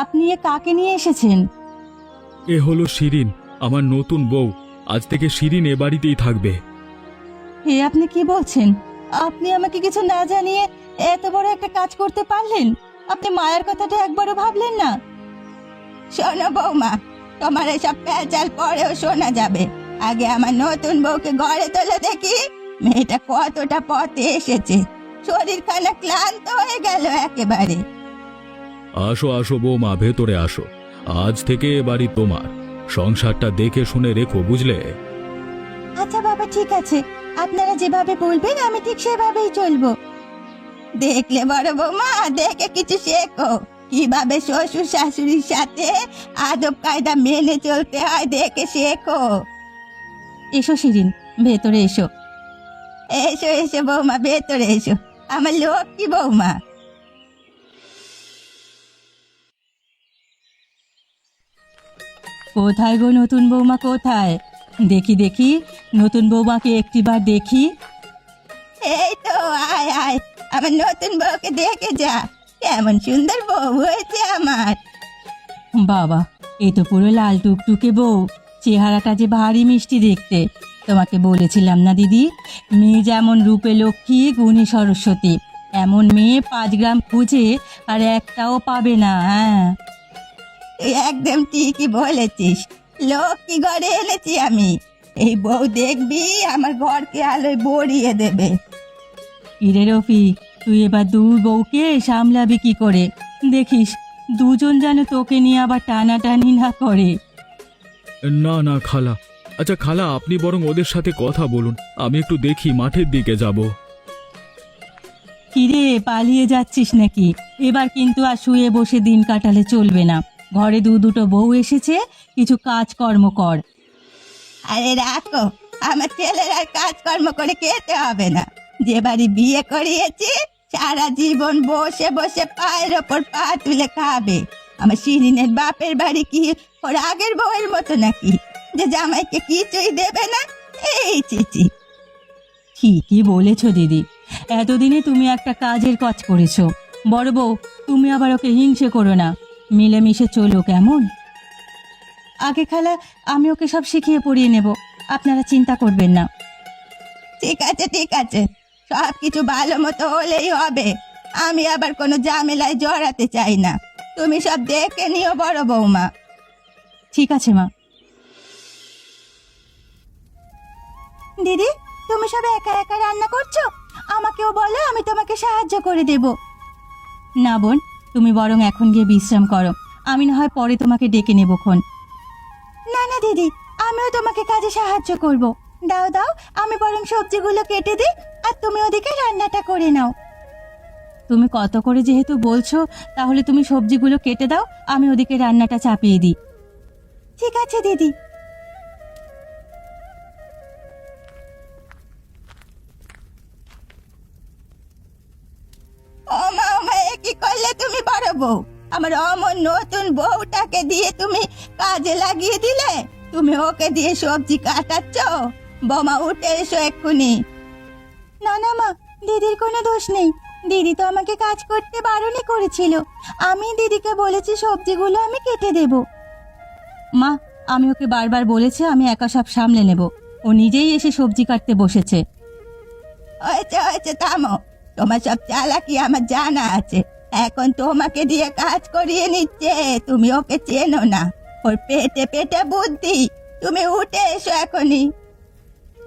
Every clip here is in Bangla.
আপনি এ কাকে নিয়ে এসেছেন? এ হলো শিরিন আমার নতুন বউ। আজ থেকে শিরিন এ বাড়িতেই থাকবে। হে আপনি কি বলছেন? আপনি আমাকে কিছু না জানিয়ে এত বড় একটা কাজ করতে পারলেন? আপনি মায়ের কথাটা একবারও ভাবলেন না? শোনো বৌমা তোমার এসব প্যাচাল পরেও শোনা যাবে। আগে আমার নতুন বউকে ঘরে তোলে দেখি মেয়েটা কতটা পথে এসেছে। শরীর খানা ক্লান্ত হয়ে গেল একেবারে। আসো আসো বৌমা, ভেতরে আসো। আজ থেকে বাড়ি তোমার। সংসারটা দেখে শুনে রেখো, বুঝলে? আচ্ছা বাবা, ঠিক আছে। আপনারা যেভাবে বলবেন, আমি ঠিক সেভাবেই চলবো। দেখলে বড় বৌমা, দেখে কিছু শেখো। কীভাবে শ্বশুর শাশুড়ির সাথে আদব কায়দা মেনে চলতে হয়, দেখে শেখো। এসো শিরিন, ভেতরে এসো। এসো এসো বৌমা, ভেতরে এসো। আমার লক্ষ্মী বৌমা। কোথায় গো নতুন বৌমা কোথায়? দেখি দেখি নতুন বৌমাকে একটিবার দেখি। এই তো আয় আয় আমার নতুন বউকে দেখে যা কেমন সুন্দর বউ হয়েছে আমার। বাবা এই তো পুরো লাল টুকটুকে বউ চেহারাটা যে ভারী মিষ্টি দেখতে। তোমাকে বলেছিলাম না দিদি মেয়ে যেমন রূপে লক্ষ্মী গুণী সরস্বতী এমন মেয়ে পাঁচ গ্রাম খুঁজে আর একটাও পাবে না হ্যাঁ। তুই একদম ঠিকই বলেছিস। লক্ষ্মী ঘরে এনেছি আমি? এই বউ দেখবি আমার ঘরকে আলোয় ভরিয়ে দেবে। কিরে রফি তুই এবার দু বউকে সামলাবি কি করে? দেখিস দুজন যেন তোকে নিয়ে আবার টানাটানি না করে। না না খালা। আচ্ছা খালা আপনি বরং ওদের সাথে কথা বলুন। আমি একটু দেখি মাঠের দিকে যাব। কিরে পালিয়ে যাচ্ছিস নাকি? এবার কিন্তু আর শুয়ে বসে দিন কাটালে চলবে না। ঘরে দু দুটো বউ এসেছে কিছু কাজকর্ম কর। আরে রাখো আমার ছেলের আর কাজকর্ম করে খেতে হবে না। যে বাড়ি বিয়ে করিয়েছি সারা জীবন বসে বসে পায়ের ওপর পা তুলে খাবে। আমার শিরিনের বাপের বাড়ি কি ওর আগের বউয়ের মতো নাকি? যে জামাইকে কিছুই দেবে না এই চিচি। ঠিকই বলেছ দিদি। এতদিনে তুমি একটা কাজের কাজ করেছ। বড় বউ তুমি আবার ওকে হিংসে করো না। মিলেমিশে চলো কেমন? আগে খালা আমি ওকে সব শিখিয়ে পড়িয়ে নেব। আপনারা চিন্তা করবেন না। ঠিক আছে ঠিক আছে। সব কিছু ভালো মতো হলেই হবে। আমি আবার কোনো ঝামেলায় জড়াতে চাই না। তুমি সব দেখে নিও বড় বৌমা। ঠিক আছে মা। দিদি তুমি সব একা একা রান্না করছ? আমাকেও বলো আমি তোমাকে সাহায্য করে দেব। না বোন। তুমি বরং এখন গিয়ে বিশ্রাম করো। আমি না হয় পরে তোমাকে ডেকে নেবক্ষণ না না দিদি আমিও তোমাকে কাজে সাহায্য করব। দাও দাও আমি বরং সবজিগুলো কেটে দিই আর তুমি ওদিকে রান্নাটা করে নাও। তুমি কত করে যেহেতু বলছো তাহলে তুমি সবজিগুলো কেটে দাও আমি ওদিকে রান্নাটা চাপিয়ে দিই। ঠিক আছে দিদি। বউ আমার অমন নতুন বউটাকে দিয়ে তুমি কাজে লাগিয়ে দিলে? তুমি ওকে দিয়ে সবজি কাটাচ্ছ? বোমা উঠে এসো এক্ষুনি। না না, মা, দিদির কোনো দোষ নেই। দিদি তো আমাকে কাজ করতে বারণই করেছিল। আমি দিদিকে বলেছি সবজিগুলো আমি কেটে দেব। মা, আমি ওকে বারবার বলেছি আমি একা সব সামলে নেব। ও নিজেই এসে সবজি কাটতে বসেছে। হয়েছে হয়েছে, থামো। তোমার সব চালাকি আমার জানা আছে। এখন তোমাকে দিয়ে কাজ করিয়ে নিচ্ছে। তুমি ওকে চেনো না। ওর পেটে পেটে বুদ্ধি। তুমি উঠে এসো এখনই।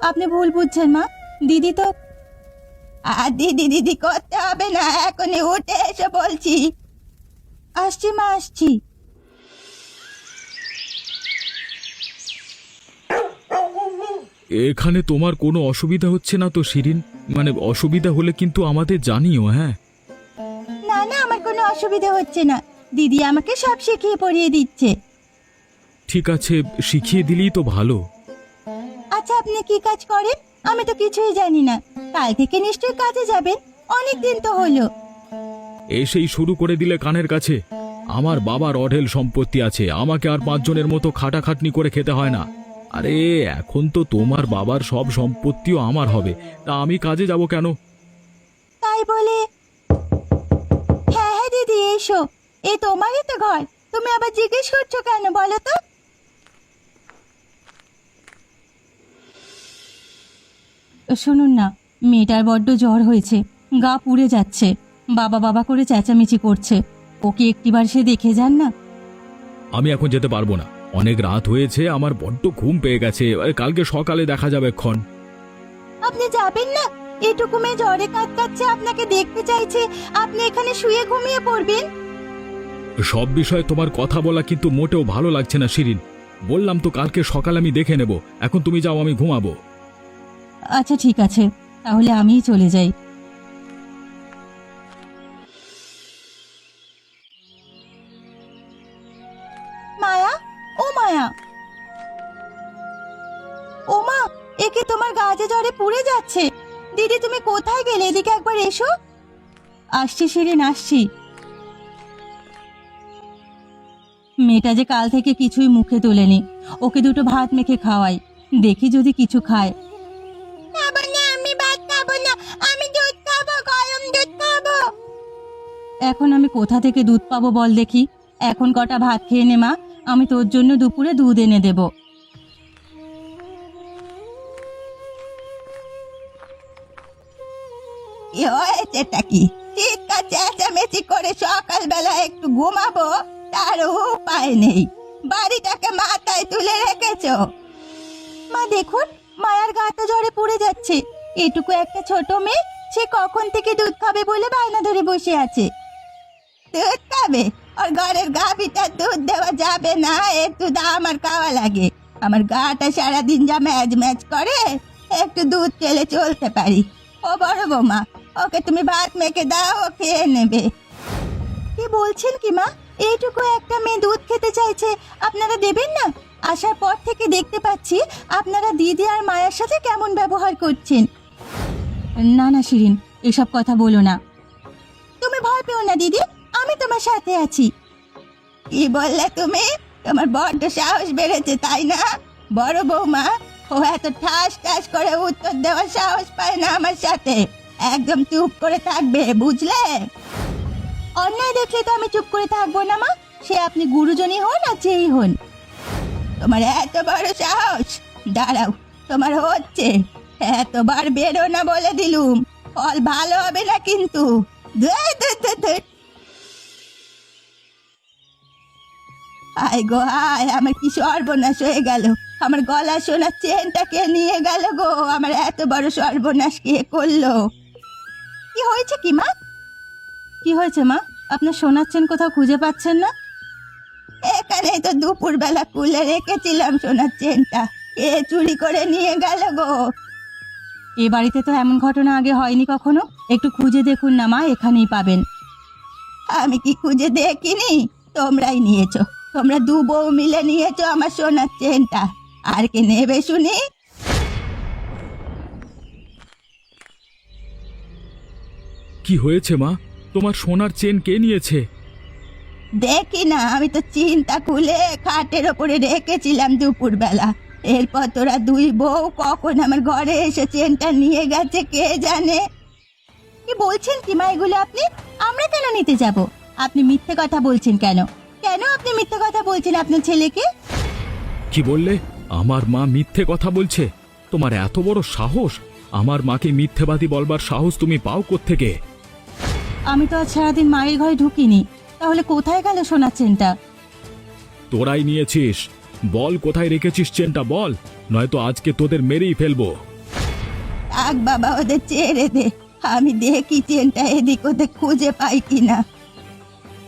আপনি ভুল বুঝছেন মা। দিদি তো আর দিদি দিদি করতে হবে না। এখনই উঠে এসো বলছি। আসছি মা, আসছি। এখানে তোমার কোনো অসুবিধা হচ্ছে না তো শিরিন? মানে অসুবিধা হলে কিন্তু আমাদের জানিও হ্যাঁ? অসুবিধা হচ্ছে না। দিদি আমাকে সব শিখিয়ে পড়িয়ে দিচ্ছে। ঠিক আছে শিখিয়ে দিলেই তো ভালো। আচ্ছা আপনি কি কাজ করেন? আমি তো কিছুই জানি না। কাল থেকে নিশ্চয়ই কাজে যাবেন। অনেক দিন তো হলো। এসেই শুরু করে দিলে কানের কাছে। আমার বাবার অঢেল সম্পত্তি আছে। আমাকে আর পাঁচজনের মতো খাটাখাটনি করে খেতে হয় না। আরে এখন তো তোমার বাবার সব সম্পত্তিও আমার হবে। তা আমি কাজে যাব কেন? তাই বলে হ্যাঁ এসো। এ তোমারই তো ঘর। তুমি আবার জিজ্ঞেস করছ কেন বলো তো? শুনুন না মেয়েটার বড্ড জ্বর হয়েছে। গা পুড়ে যাচ্ছে। বাবা বাবা করে চেঁচামেচি করছে। ওকে একটিবার সে দেখে যান না? আমি এখন যেতে পারব না। অনেক রাত হয়েছে আমার বড্ড ঘুম পেয়ে গেছে। কালকে সকালে দেখা যাবে ক্ষণ আপনি যাবেন না? এটুকু মেয়ে জ্বরে কাতকাচ্ছে আপনাকে দেখতে চাইছে। আপনি এখানে শুয়ে ঘুমিয়ে পড়বেন। সব বিষয়ে তোমার কথা বলা কিন্তু মোটেও ভালো লাগছে না শিরিন। বললাম তো কালকে সকাল আমি দেখে নেব। এখন তুমি যাও আমি ঘুমাবো। আচ্ছা ঠিক আছে। তাহলে আমিই চলে যাই। এসো। আসছি শিরিন আসছি। মেয়েটা যে কাল থেকে কিছুই মুখে তোলেনি। ওকে দুটো ভাত মেখে খাওয়াই। দেখি যদি কিছু খায়। এখন আমি কোথা থেকে দুধ পাবো বল দেখি। এখন কটা ভাত খেয়ে নে মা। আমি তোর জন্য দুপুরে দুধ এনে দেব। কি হয়েছেটা কি? চিৎকার চেঁচামেচি করে সকালবেলা একটু ঘুমাবো, তার উপায় নেই। বাড়িটাকে মাথায় তুলে রেখেছো। মা, দেখুন, মায়ার গাটা জ্বরে পড়ে যাচ্ছে। এটুকু একটা ছোট মেয়ে, সে কখন থেকে দুধ খাবে বলে বায়না ধরে বসে আছে? দুধ খাবে? ওর ঘরের গাভিটা দুধ দেওয়া যাবে না, একটু দা আমার খাওয়া লাগে। আমার গাটা সারাদিন যা ম্যাচ ম্যাচ করে, একটু দুধ খেলে চলতে পারি। ও বড় বৌমা ওকে তুমি ভাত মেখে দাও, ও খেয়ে নেবে। কি বলছেন কি মা? এইটুকু একটা মেয়ে দুধ খেতে চাইছে, আপনারা দেবেন না? আসার পর থেকে দেখতে পাচ্ছি আপনারা দিদি আর মায়ের সাথে কেমন ব্যবহার করছেন। না না, শিরিন, এসব কথা বলো না। তুমি ভয় পেও না দিদি, আমি তোমার সাথে আছি। কি বললে তুমি? তোমার বড্ড সাহস বেড়েছে, তাই না? বড় বৌমা, ও এত ঠাস ঠাস করে উত্তর দেওয়ার সাহস পায় না আমার সাথে। একদম চুপ করে থাকবে, বুঝলে? অন্যায় দেখলে তো আমি চুপ করে থাকব না, মা। সে আপনি গুরুজনই হন আর যেই হন। তোমার এত বড় সাহস! দাঁড়াও, তোমার হচ্ছে। এতবার বেরো না বলে দিলুম। ফল ভালো হবে না কিন্তু। আয় গো, আয়, আমার কি সর্বনাশ হয়ে গেল। আমার গলা সোনার চেনটা কে নিয়ে গেল গো? আমার এত বড় সর্বনাশ কে করল? কি হয়েছে কি, মা? কি হয়েছে, মা? আপনার চেন কোথাও খুঁজে পাচ্ছেন না? এখানে তো দুপুর বেলা খুলে রেখেছিলাম সোনার চেনটা। কে চুরি করে নিয়ে গেল গো? এ বাড়িতে তো এমন ঘটনা আগে হয়নি কখনো। একটু খুঁজে দেখুন না, মা, এখানেই পাবেন। আমি কি খুঁজে দেখিনি? তোমরাই নিয়েছো। তোমরা দু বউ মিলে নিয়েছো আমার সোনার চেনটা। আর কে নেবে শুনি? কি হয়েছে মা? তোমার সোনার চেন কে নিয়েছে? দেখি না আমি তো চিন্তা খুলে খাটের ওপরে রেখেছিলাম দুপুর বেলা এরপর তোরা দুই বউ কখন আমার ঘরে এসে চেনটা নিয়ে গেছে কে জানে? কি বলছেন কি মা এগুলো আপনি? আমরা কেন নিতে যাব? আপনি মিথ্যে কথা বলছেন কেন? কেন আপনি মিথ্যে কথা বলছেন আপনার ছেলেকে? কি বললে? আমার মা মিথ্যে কথা বলছে। তোমার এত বড় সাহস! আমার মাকে মিথ্যেবাদী বলবার সাহস তুমি পাও থেকে আমি তো আজ সারাদিন মায়ের ঘরে ঢুকিনি। তাহলে কোথায় গেল সোনার চেনটা? তোরাই নিয়েছিস। বল কোথায় রেখেছিস চেনটা বল নয়তো আজকে তোদের মেরেই ফেলব। থাক বাবা ওদের ছেড়ে দে। আমি দেখি চেনটা এদিক ওদের খুঁজে পাই কিনা।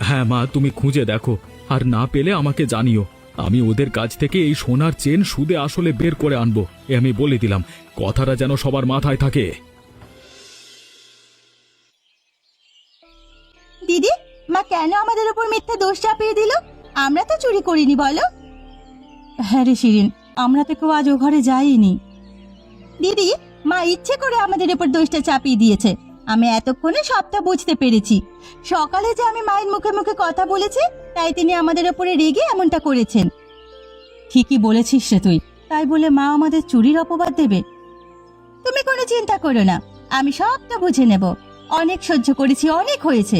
হ্যাঁ মা তুমি খুঁজে দেখো। আর না পেলে আমাকে জানিও। আমি ওদের কাছ থেকে এই সোনার চেন সুদে আসলে বের করে আনব। এ আমি বলে দিলাম কথাটা যেন সবার মাথায় থাকে। দিদি মা কেন আমাদের উপর মিথ্যা দোষ চাপিয়ে দিল? আমরা তো চুরি করিনি বলো। হ্যাঁ রে শিরিন আমরা তো কেউ আজ ও ঘরে যাইনি। দিদি মা ইচ্ছে করে আমাদের উপর দোষটা চাপিয়ে দিয়েছে। আমি এতক্ষণে সবটা বুঝতে পেরেছি। সকালে যে আমি মায়ের মুখে মুখে কথা বলেছি তাই তিনি আমাদের উপরে রেগে এমনটা করেছেন। ঠিকই বলেছিস রে তুই তাই বলে মা আমাদের চুরির অপবাদ দেবে। তুমি কোনো চিন্তা করো না আমি সবটা বুঝে নেব। অনেক সহ্য করেছি অনেক হয়েছে।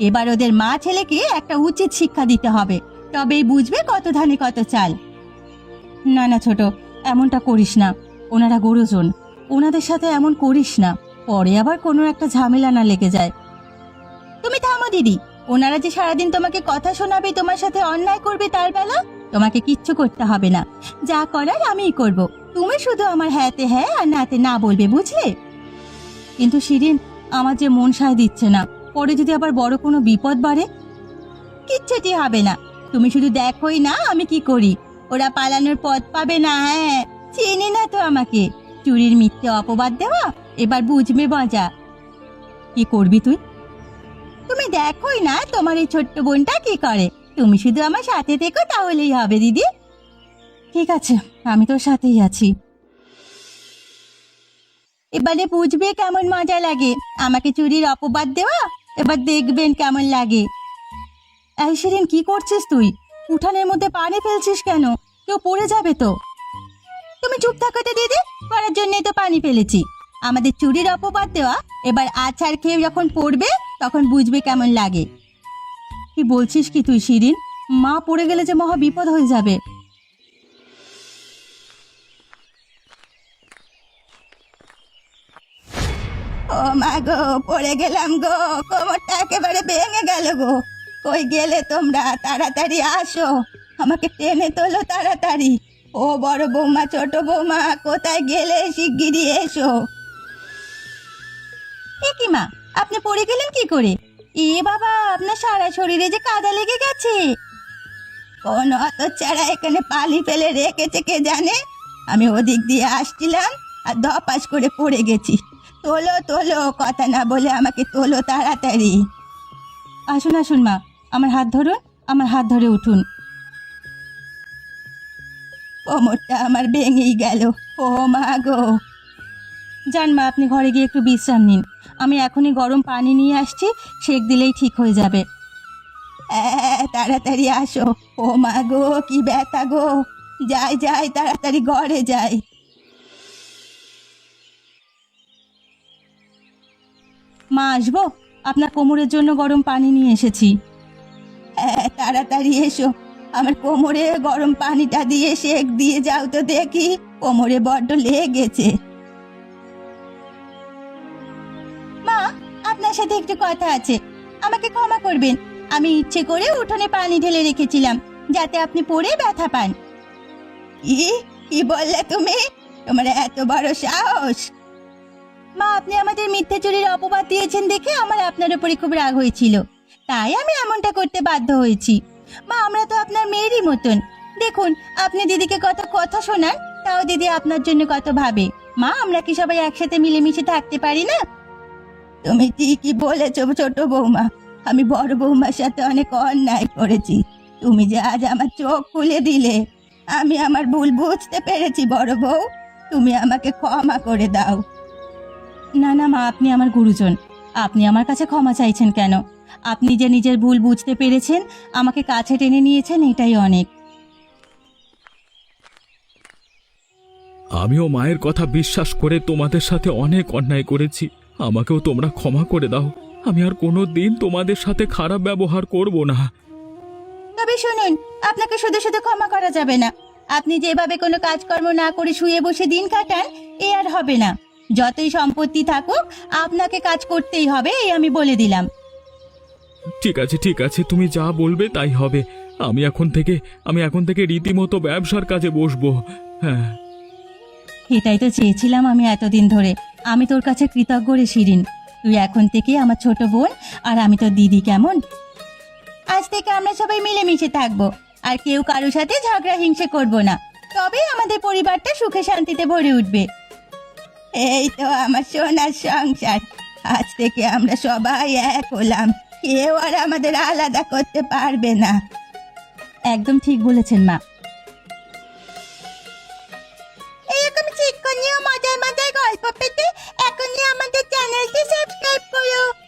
এবার ওদের মা ছেলেকে একটা উচিত শিক্ষা দিতে হবে। তবেই বুঝবে কত ধানে কত চাল। না না, ছোট, এমনটা করিস না। ওনারা গুরুজন। ওনাদের সাথে এমন করিস না। পরে আবার কোনো একটা ঝামেলা না লেগে যায়। তুমি থামো, দিদি। ওনারা যে সারাদিন তোমাকে কথা শোনাবে, তোমার সাথে অন্যায় করবে তার বেলা, তোমাকে কিচ্ছু করতে হবে না। যা করার আমিই করব। তুমি শুধু আমার হ্যাঁতে হ্যাঁ আর নাতে না বলবে, বুঝলে? কিন্তু শিরিন, আমার যে মন সায় দিচ্ছে না। পরে যদি আবার বড় কোনো বিপদ বাড়ে? কিচ্ছুটি হবে না। তুমি শুধু দেখোই না আমি কি করি। ওরা পালানোর পথ পাবে না হ্যাঁ। চিনি না তো আমাকে। চুরির মিথ্যে অপবাদ দেওয়া, এবার বুঝবে মজা। কি করবি তুই? তুমি দেখোই না তোমার এই ছোট্ট বোনটা কি করে। তুমি শুধু আমার সাথে থেকো তাহলেই হবে, দিদি। ঠিক আছে, আমি তোর সাথেই আছি। এবারে বুঝবে কেমন মজা লাগে। আমাকে চুরির অপবাদ দেওয়া এবার দেখবেন কেমন লাগে। এই সেদিন কি করছিস তুই? উঠানের মধ্যে পানি ফেলছিস কেন? কেউ পড়ে যাবে তো। তুমি চুপ থাকো তো দিদি করার জন্যই তো পানি ফেলেছি। আমাদের চুরির অপবাদ দেওয়া, এবার আছাড় খেয়ে যখন পড়বে, তখন বুঝবে কেমন লাগে। কি বলছিস কি তুই শিরিন মা পড়ে গেলে যে মহা বিপদ হয়ে যাবে। গো, পড়ে গেলাম গো, কোমরটা একেবারে ভেঙে গেল গো। কই গেলে তোমরা? তাড়াতাড়ি আসো। আমাকে টেনে তোলো তাড়াতাড়ি। ও বড় বৌমা, ছোট বৌমা, কোথায় গেলে শিগগিরই এসো? মা, আপনি পড়ে গেলেন কি করে? এ বাবা, আপনার সারা শরীরে যে কাদা লেগে গেছে। কোন অত ছাড়া এখানে পালি ফেলে রেখেছে কে জানে? আমি ওদিক দিয়ে আসছিলাম আর ধপাস করে পড়ে গেছি। তোলো তোলো কথা না বলে আমাকে তোলো তাড়াতাড়ি। আসুন আসুন মা, আমার হাত ধরুন, আমার হাত ধরে উঠুন। কোমরটা আমার ভেঙেই গেল। ও মা গো। যান মা, আপনি ঘরে গিয়ে একটু বিশ্রাম নিন। আমি এখনই গরম পানি নিয়ে আসছি, সেক দিলেই ঠিক হয়ে যাবে। হ্যাঁ তাড়াতাড়ি আসো। ও মা গো, কি ব্যথা গো। যাই যাই, তাড়াতাড়ি ঘরে যাই। মা আসব? আপনার কোমরের জন্য গরম পানি নিয়ে এসেছি। হ্যাঁ তাড়াতাড়ি এসো। আমার কোমরে গরম পানিটা দিয়ে সেক দিয়ে যাও তো দেখি। কোমরে বড্ড লেগেছে। মা, আপনার সাথে একটু কথা আছে। আমাকে ক্ষমা করবেন। আমি ইচ্ছে করে উঠোনে পানি ঢেলে রেখেছিলাম, যাতে আপনি পড়ে ব্যথা পান। কি বললে তুমি? তোমার এত বড় সাহস। মা, আপনি আমাদের মিথ্যে চুরির অপবাদ দিয়েছেন দেখে আমার আপনার উপরে খুব রাগ হয়েছিল। তাই আমি এমনটা করতে বাধ্য হয়েছি। মা, আমরা তো আপনার মেয়েরই মতন। দেখুন, আপনি দিদিকে কত কথা শোনান, তাও দিদি আপনার জন্য কত ভাবে। মা, আমরা কি সবাই একসাথে মিলেমিশে থাকতে পারি না? তুমি ঠিকই বলেছ ছোট বৌমা, আমি বড় বৌমার সাথে অনেক অন্যায় করেছি। তুমি যে আজ আমার চোখ খুলে দিলে, আমি আমার ভুল বুঝতে পেরেছি, বড় বউ। তুমি আমাকে ক্ষমা করে দাও। না না মা আপনি আমার গুরুজন। আপনি আমার কাছে ক্ষমা চাইছেন কেন? আপনি যে নিজের ভুল বুঝতে পেরেছেন আমাকে কাছে টেনে নিয়েছেন এটাই অনেক। আমিও মায়ের কথা বিশ্বাস করে তোমাদের সাথে অনেক অন্যায় করেছি। আমাকেও তোমরা ক্ষমা করে দাও। আমি আর কোনো দিন তোমাদের সাথে খারাপ ব্যবহার করব না। তবে শুনুন আপনাকে শুধু শুধু ক্ষমা করা যাবে না। আপনি যেভাবে কোনো কাজকর্ম না করে শুয়ে বসে দিন কাটান এ আর হবে না। যতই সম্পত্তি থাকুক আপনাকে কাজ করতেই হবে এই আমি বলে দিলাম। ঠিক আছে ঠিক আছে তুমি যা বলবে তাই হবে। আমি এখন থেকে আমি এখন থেকে রীতিমতো ব্যবসার কাজে বসবো। হ্যাঁ। এটাই তো চেয়েছিলাম আমি এতদিন ধরে। আমি তোর কাছে কৃতজ্ঞ রে শিরিন। তুই এখন থেকে আমার ছোট বোন আর আমি তোর দিদি কেমন? আজ থেকে আমরা সবাই মিলেমিশে থাকব আর কেউ কারোর সাথে ঝগড়া হিংসে করব না। তবেই আমাদের পরিবারটা সুখে শান্তিতে ভরে উঠবে। এই তো আমার সোনার সংসার। আজ থেকে আমরা সবাই এক হলাম। কেউ আর আমাদের আলাদা করতে পারবে না। একদম ঠিক বলেছেন, মা। এরকম চিকনীয় মজার মজার গল্প পেতে এখনই আমাদের চ্যানেলটি সাবস্ক্রাইব করো।